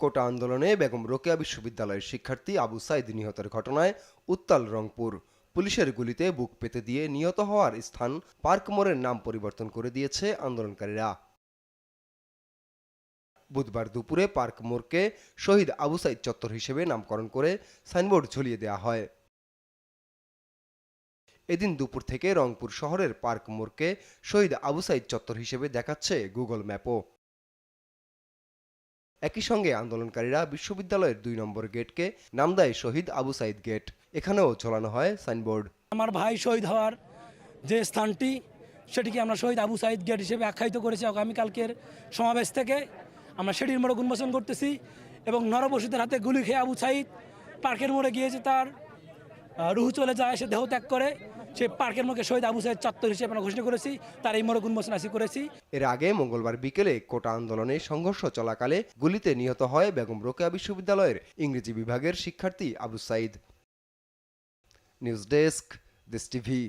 কোটা আন্দোলনে বেগম রোকেয়া বিশ্ববিদ্যালয়ের শিক্ষার্থী আবু সাইদ নিহতের ঘটনায় উত্তাল রংপুর। পুলিশের গুলিতে বুক পেতে দিয়ে নিহত হওয়ার স্থান পার্ক মোড়ের নাম পরিবর্তন করে দিয়েছে আন্দোলনকারীরা। বুধবার দুপুরে পার্ক মোড়কে শহীদ আবু সাইদ চত্বর হিসেবে নামকরণ করে সাইনবোর্ড ঝুলিয়ে দেওয়া হয়। এদিন দুপুর থেকে রংপুর শহরের পার্ক মোড়কে শহীদ আবু সাইদ চত্বর হিসেবে দেখাচ্ছে গুগল ম্যাপও। একই সঙ্গে আন্দোলনকারীরা বিশ্ববিদ্যালয়ের দুই নম্বর গেটকে নাম দেয় শহীদ আবু সাইদ গেট। এখানেও ঝোলানো হয় সাইনবোর্ড। আমার ভাই শহীদ হওয়ার যে স্থানটি, সেটিকে আমরা শহীদ আবু সাইদ গেট হিসেবে আখ্যায়িত করেছি আগামীকালকের সমাবেশ থেকে। আমরা সেটির মোড়ক উন্মোচন করতেছি এবং নরবসীদের হাতে গুলি খেয়ে আবু সাইদ পার্কের মোড়ে গিয়েছে তার রুহু চলে যায়, সে দেহ ত্যাগ করে। সে পার্কের মুখে শহীদ আবু সাহেব চত্বর হিসেবে আমরা ঘোষণা করেছি, তার এই মোড়ক উন্মোচন আসি করেছি। এর আগে মঙ্গলবার বিকেলে কোটা আন্দোলনে সংঘর্ষ চলাকালে গুলিতে নিহত হয় বেগম রোকেয়া বিশ্ববিদ্যালয়ের ইংরেজি বিভাগের শিক্ষার্থী Abu Sayeed. News desk, this TV.